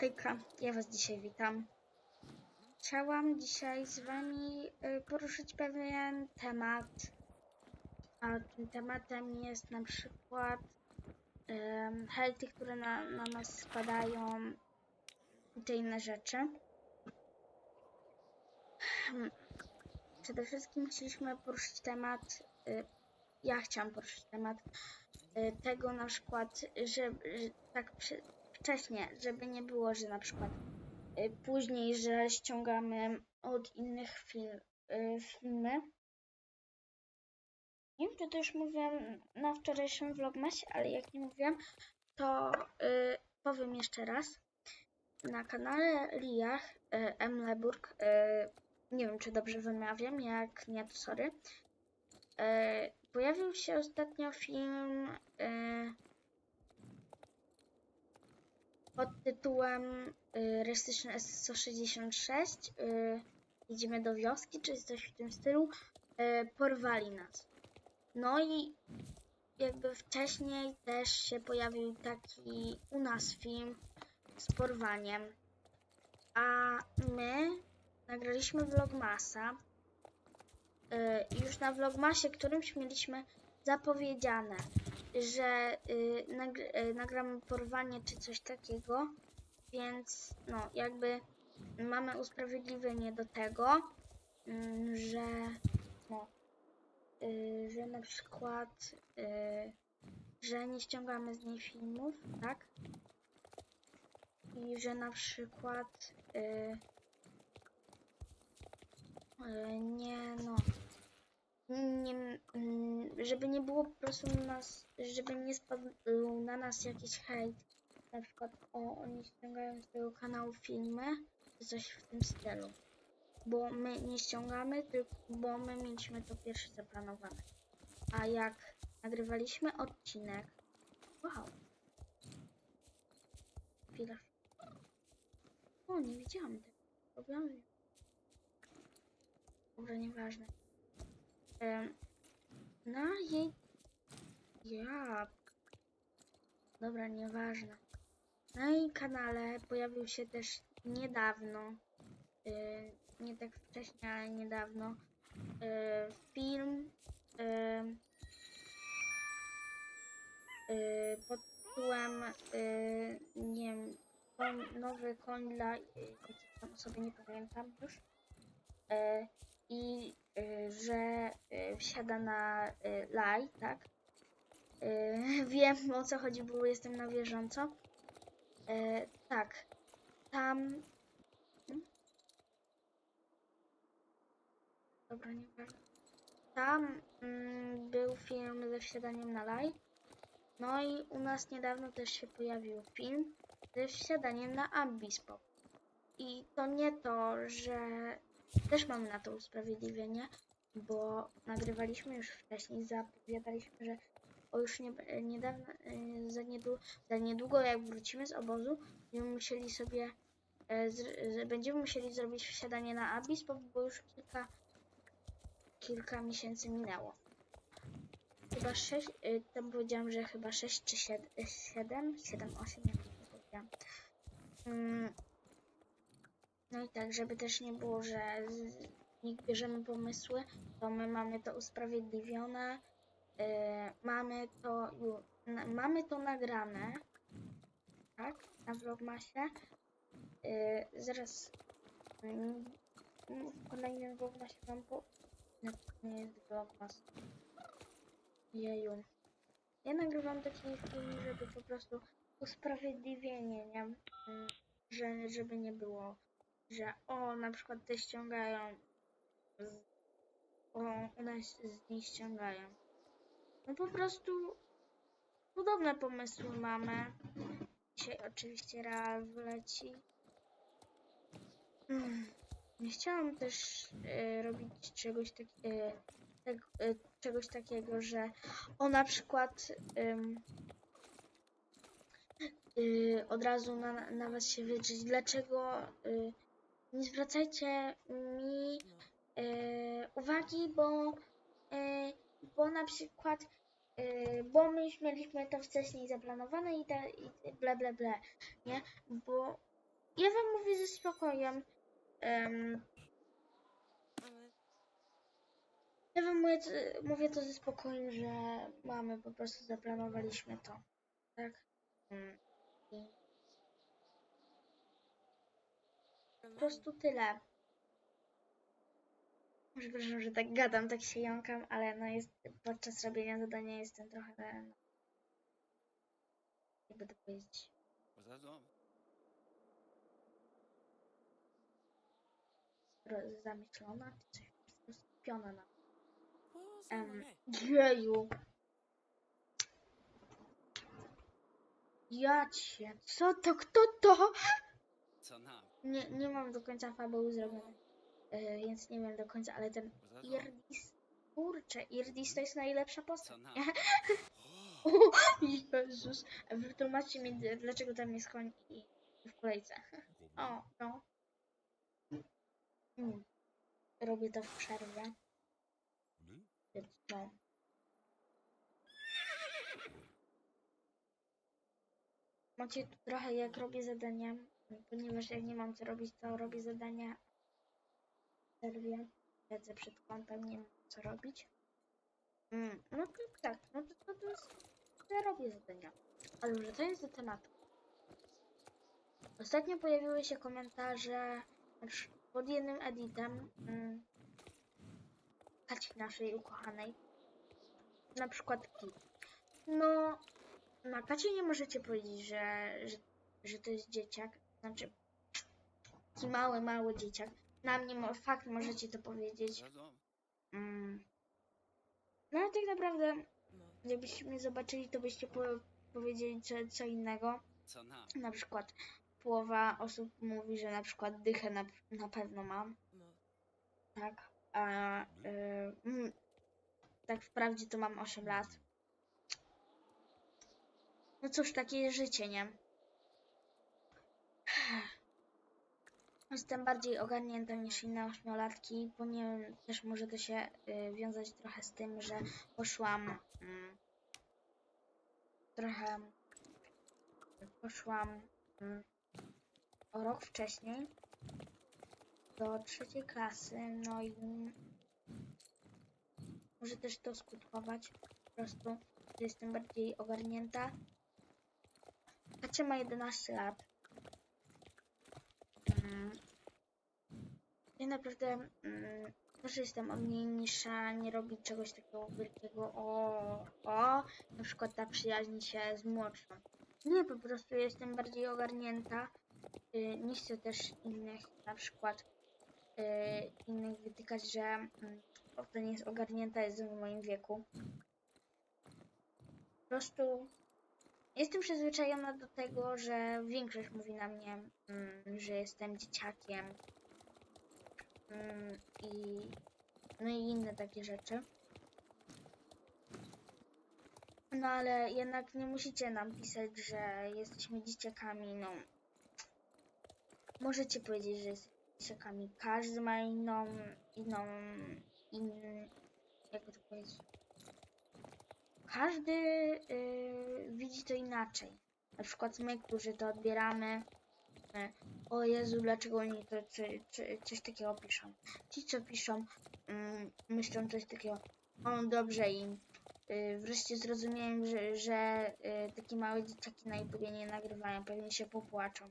Hejka, ja Was dzisiaj witam. Chciałam dzisiaj z Wami y, poruszyć pewien temat. A tym tematem jest na przykład um, hejty, które na, na nas spadają i te inne rzeczy. Przede wszystkim chcieliśmy poruszyć temat, y, ja chciałam poruszyć temat y, tego na przykład, że, że tak przy, wcześniej, żeby nie było, że na przykład y, później, że ściągamy od innych film, y, filmy. Nie wiem, czy to już mówiłam na wczorajszym vlogmasie, ale jak nie mówiłam, to y, powiem jeszcze raz. Na kanale Liach y, M. Leburg, y, nie wiem, czy dobrze wymawiam, jak nie, to sorry. Y, pojawił się ostatnio film y, pod tytułem y, Restation S166 y, Idziemy do wioski, czy coś w tym stylu. Y, porwali nas. No i jakby wcześniej też się pojawił taki u nas film z porwaniem. A my nagraliśmy vlogmasa. Y, już na vlogmasie którymś mieliśmy zapowiedziane, że y, nagr- y, nagramy porwanie czy coś takiego, więc no jakby mamy usprawiedliwienie do tego, mm, że no, y, że na przykład, y, że nie ściągamy z niej filmów, tak? I że na przykład y, y, nie no nie, mm, żeby nie było po prostu na nas, żeby nie spadł na nas jakiś hejt. Na przykład, o, oni ściągają z tego kanału filmy, coś w tym stylu. Bo my nie ściągamy, tylko bo my mieliśmy to pierwsze zaplanowane. A jak nagrywaliśmy odcinek, wow. Chwila. O, nie widziałam tego. Robiłam. Dobra, nieważne. Na jej... Ja... Dobra, nieważne. Na jej kanale pojawił się też niedawno, y, nie tak wcześnie, ale niedawno, y, film y, pod tytułem, nie wiem, nowy koń dla, osoby, nie pamiętam już. I y, że y, wsiada na y, laj, tak? Wiem o co chodzi, bo jestem na bieżąco. Tak, tam. Hmm? Dobra, nie ważne. Tam mm, był film ze wsiadaniem na laj. No i u nas niedawno też się pojawił film ze wsiadaniem na Ambispop. I to nie to, że też mamy na to usprawiedliwienie, bo nagrywaliśmy już wcześniej, zapowiadaliśmy, że o już nie, niedawno, y, za, niedługo, za niedługo jak wrócimy z obozu, będziemy musieli sobie e, będziemy musieli zrobić wsiadanie na Abyss, bo, już kilka kilka miesięcy minęło. Chyba 6, y, tam powiedziałam, że chyba 6 czy 7, 7, 7 8, jak to powiedziałam. Mm, no i tak, żeby też nie było, że nikt bierzemy pomysły, to my mamy to usprawiedliwione, yy, mamy to na, mamy to nagrane, tak, na vlogmasie. Yy, zaraz yy, w kolejnym vlogmasie wam po... No, to nie jest vlogmas. Jeju. Ja nagrywam taki film, żeby po prostu usprawiedliwienie, nie? Yy, że, żeby nie było że o, na przykład te ściągają, z, o, nas z nich ściągają. No po prostu podobne pomysły mamy. Dzisiaj oczywiście Real wleci. Mm. Nie chciałam też e, robić czegoś, tak, e, tak, e, czegoś takiego, że o na przykład ym, y, od razu na, na was się wydrzeć. Dlaczego y, nie zwracajcie mi e, uwagi, bo, e, bo na przykład, e, bo my już mieliśmy to wcześniej zaplanowane i, ta, i bla bla bla, nie? Bo ja wam mówię ze spokojem. ja wam mówię, mówię to ze spokojem, że mamy, po prostu zaplanowaliśmy to. Tak? Mm, I po prostu tyle. Przepraszam, że tak gadam, tak się jąkam, ale no jest podczas robienia zadania jestem trochę no, jakby to powiedzieć. Was that on? ro- zamyślona, czy coś po prostu skupiona na. That? jeju. Ja cię, co to, kto to? Co now? Nie, nie mam do końca fabuły zrobionej, e, więc nie wiem do końca, ale ten? Irdis, kurczę, Irdis to jest najlepsza postać. now? Jezus, wytłumaczcie mi, dlaczego tam jest koń i w kolejce. O, no. Mm. Robię to w przerwie, więc no. Macie trochę jak robię zadania, ponieważ jak nie mam co robić, to robię zadania w przerwie. Siedzę przed kątem, nie mam co robić. Mm, no to tak, no to, to, to jest, to ja robię zadania. Ale wracając do tematu. Ostatnio pojawiły się komentarze pod jednym editem mm, Kaci naszej ukochanej. Na przykład Ki. No, na Kacie nie możecie powiedzieć, że, że, że to jest dzieciak. Znaczy, taki mały, mały dzieciak. Na mnie mo- fakt możecie to powiedzieć. Mm. No ale tak naprawdę, gdybyście mnie zobaczyli, to byście po powiedzieli co, co innego. Co now? Na przykład połowa osób mówi, że na przykład dychę na, na pewno mam, tak? A y, mm, tak wprawdzie to mam 8 lat. No cóż, takie życie, nie? Jestem bardziej ogarnięta niż inne ośmiolatki, ponieważ też może to się y, wiązać trochę z tym, że poszłam mm, trochę poszłam mm, o rok wcześniej do trzeciej klasy, no i może też to skutkować po prostu, że jestem bardziej ogarnięta. Kacia ma 11 lat. Ja naprawdę mm, też jestem od niej niższa, nie robi czegoś takiego wielkiego, o, o, na przykład ta przyjaźni się z młodszą. Nie, po prostu jestem bardziej ogarnięta. Y, nie chcę też innych, na przykład y, innych wytykać, że to nie jest ogarnięta, jest w moim wieku. Po prostu jestem przyzwyczajona do tego, że większość mówi na mnie, mm, że jestem dzieciakiem mm, i no i inne takie rzeczy. No ale jednak nie musicie nam pisać, że jesteśmy dzieciakami, no. Możecie powiedzieć, że jesteśmy dzieciakami. Każdy ma inną, inną, inny, jakby to powiedzieć. Każdy yy, widzi to inaczej. Na przykład my, którzy to odbieramy, yy, o Jezu, dlaczego oni to co, co, coś takiego piszą. Ci, co piszą, yy, myślą coś takiego, o dobrze im. Yy, wreszcie zrozumiałem, że, że yy, takie małe dzieciaki na YouTubie nie nagrywają, pewnie się popłaczą.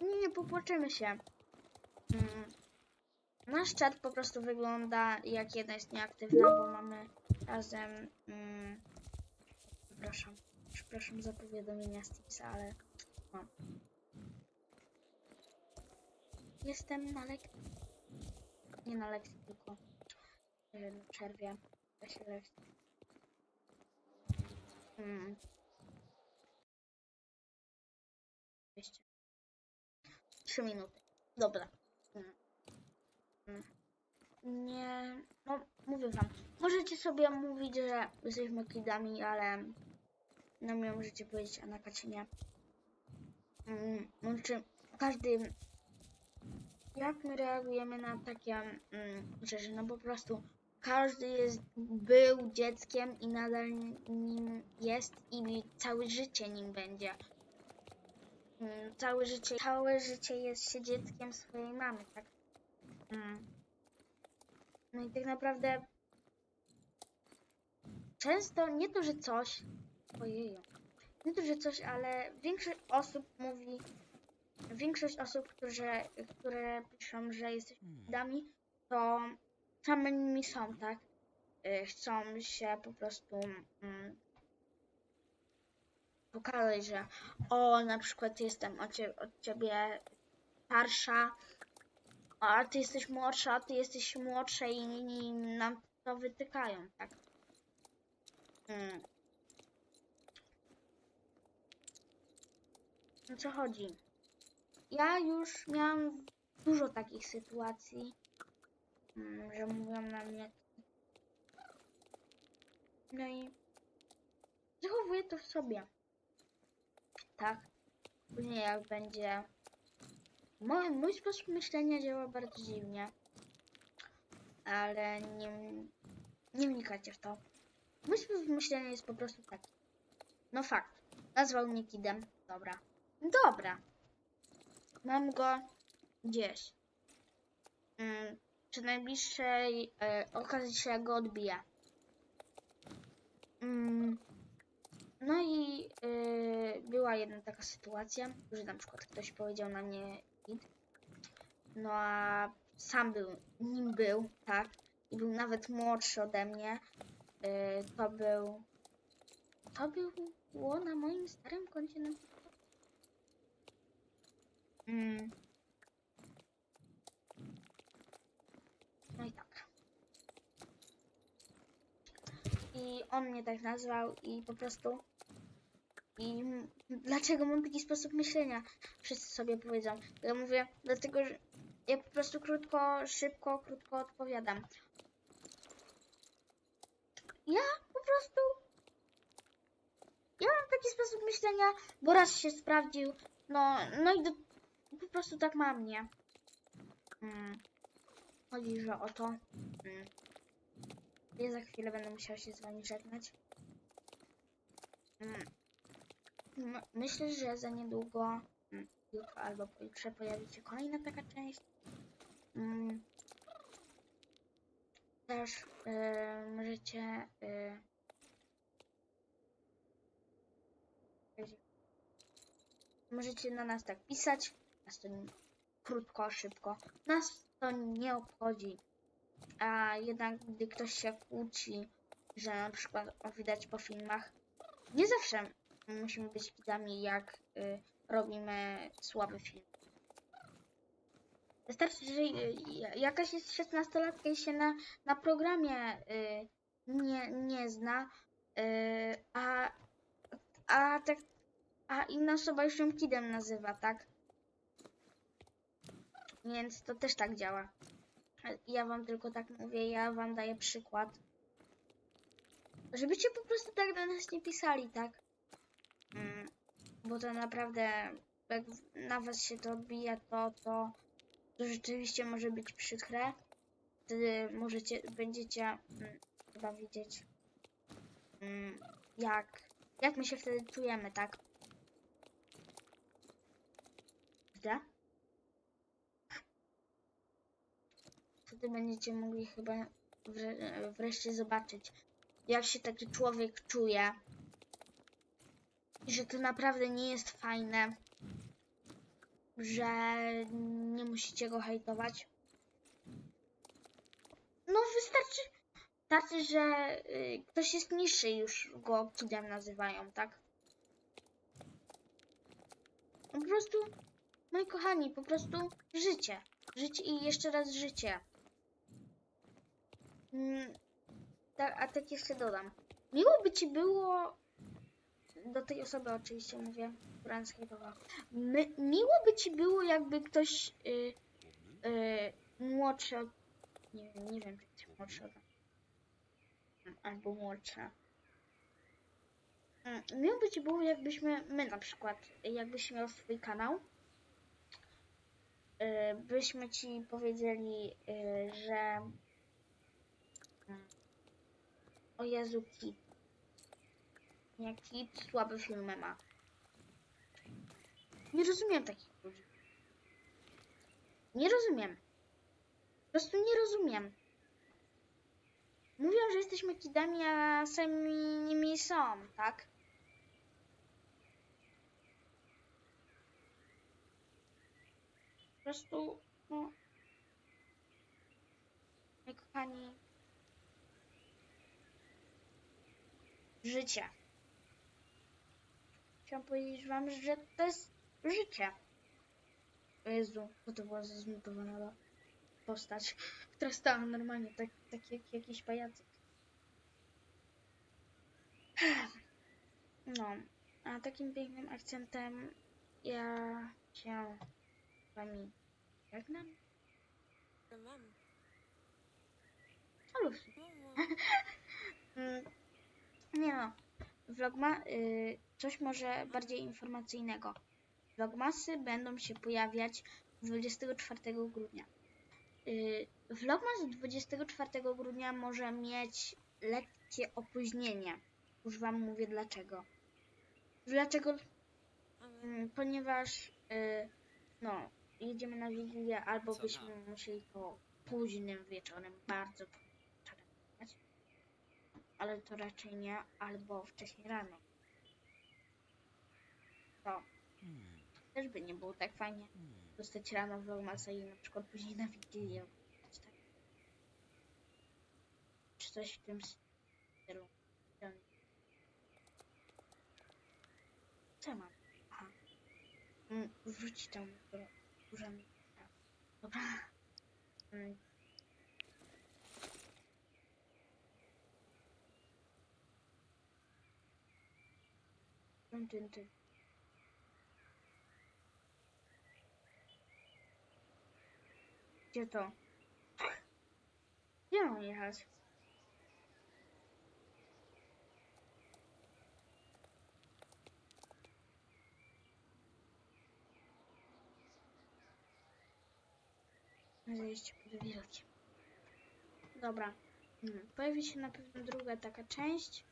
Nie, nie popłaczymy się. Mm. Nasz czat po prostu wygląda jak jedna jest nieaktywna, bo mamy razem. Mm, przepraszam. Przepraszam za powiadomienia z Teamsa, ale. Jestem na lekcji. Nie na lekcji, tylko na przerwie. Mm. 200. 3 minuty. Dobra. Nie, no mówię wam. Możecie sobie mówić, że jesteśmy kidami, ale na mnie możecie powiedzieć, a na Kacie nie. Mm, znaczy, każdy. Jak my reagujemy na takie mm, rzeczy? No po prostu każdy jest, był dzieckiem i nadal nim jest i całe życie nim będzie. mm, całe życie, całe życie jest się dzieckiem swojej mamy, tak? Mm. No i tak naprawdę często nie to, że coś, ojeju, nie to, że coś, ale większość osób mówi, większość osób, które, które piszą, że jesteśmy kidami, to same nimi są, tak? Y, Chcą się po prostu mm, pokazać, że o, na przykład jestem od ciebie, od ciebie starsza, a ty jesteś młodsza, a ty jesteś młodsza i, i nam to wytykają, tak? Mm. O co chodzi? Ja już miałam dużo takich sytuacji, mm, że mówią na mnie. No i zachowuję to w sobie. Tak. Później jak będzie. Mój, mój sposób myślenia działa bardzo dziwnie. Ale nie, nie wnikacie w to. Mój sposób myślenia jest po prostu taki. No fakt. Nazwał mnie kidem. Dobra. Dobra. Mam go gdzieś. Mm, przy najbliższej e, okazji się go odbija. Mm, no i y, była jedna taka sytuacja, że na przykład ktoś powiedział na mnie No a sam był, nim był, tak? I był nawet młodszy ode mnie. Y, to był. To było na moim starym koncie na. Mm. No i tak. I on mnie tak nazwał i po prostu. I dlaczego mam taki sposób myślenia? Wszyscy sobie powiedzą. Ja mówię, dlatego że ja po prostu krótko, szybko, krótko odpowiadam. Ja po prostu. Ja mam taki sposób myślenia, bo raz się sprawdził. No, no i do, po prostu tak mam, nie? Mm. Chodzi, że o to. Mm. Ja za chwilę będę musiał się z wami żegnać. Mm. Myślę, że za niedługo, mm, jutro albo pojutrze pojawi się kolejna taka część. Mm. Też y, możecie y, powiedzieć- możecie na nas tak pisać. Nas to nie- krótko, szybko. Nas to nie obchodzi. A jednak gdy ktoś się kłóci, że na przykład widać po filmach, nie zawsze musimy być kidami, jak y, robimy słaby film. Wystarczy, że y, jakaś jest 16-latka i się na, na programie y, nie, nie zna, y, a, a, tak, a inna osoba już ją kidem nazywa, tak? Więc to też tak działa. Ja wam tylko tak mówię, ja wam daję przykład. Żebyście po prostu tak do nas nie pisali, tak? Bo to naprawdę, jak na was się to odbija, to, to, to rzeczywiście może być przykre. Wtedy możecie, będziecie mm, chyba widzieć, mm, jak, jak my się wtedy czujemy, tak? Źle? Wtedy będziecie mogli chyba wre- wreszcie zobaczyć, jak się taki człowiek czuje. Że to naprawdę nie jest fajne, że nie musicie go hejtować. No wystarczy, wystarczy że y, ktoś jest niższy już go kidem nazywają, tak? Po prostu, moi kochani, po prostu życie. Życie i jeszcze raz życie. Mm, a tak jeszcze dodam. Miło by ci było. Do tej osoby oczywiście mówię, która nas hejtowała. My, miło by ci było, jakby ktoś y, y, młodszy od. Nie wiem, nie wiem, czy jesteś młodszy od Albo młodsza. Mm, Miło by ci było, jakbyśmy, my na przykład, jakbyś miał swój kanał, y, byśmy ci powiedzieli, y, że mm, o Jezu, Kit. Nie, Kit słabe filmy ma. Nie rozumiem takich ludzi. Nie rozumiem. Po prostu nie rozumiem. Mówią, że jesteśmy kidami, a sami nimi są, tak? Po prostu, no... Moi kochani... Życie. Chciałam powiedzieć wam, że to jest życie. O Jezu, co to była za zmutowana postać, która stała normalnie, tak, tak jak jakiś pajacyk. No, a takim pięknym akcentem ja się z wami żegnam. Mam. Aluf. Mamo. Mm, Nie no, vlogma, y, coś może bardziej informacyjnego. Vlogmasy będą się pojawiać 24 grudnia. Y, Vlogmas 24 grudnia może mieć lekkie opóźnienie. Już wam mówię dlaczego. Dlaczego? Mm, Ponieważ y, no, jedziemy na Wigilię, albo Co byśmy nam? musieli to późnym wieczorem, bardzo późnym wieczorem. Ale to raczej nie, albo wcześniej rano. To też by nie było tak fajnie dostać rano vlogmasa i na przykład później na Wigilię. Tak? Czy coś w tym stylu. Co mam? Aha. Mm, Wrzuci tam urzędu. Dobra. Mm. Tyn, tyn, Gdzie to? Gdzie mam jechać? Zejście pod. Dobra. Mm, Pojawi się na pewno druga taka część.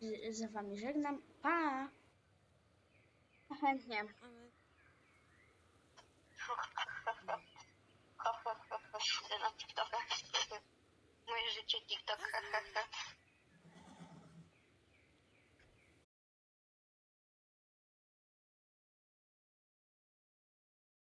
Z, z wami żegnam. Pa! Chętnie. Ale Na TikToka. Moje życie TikTok.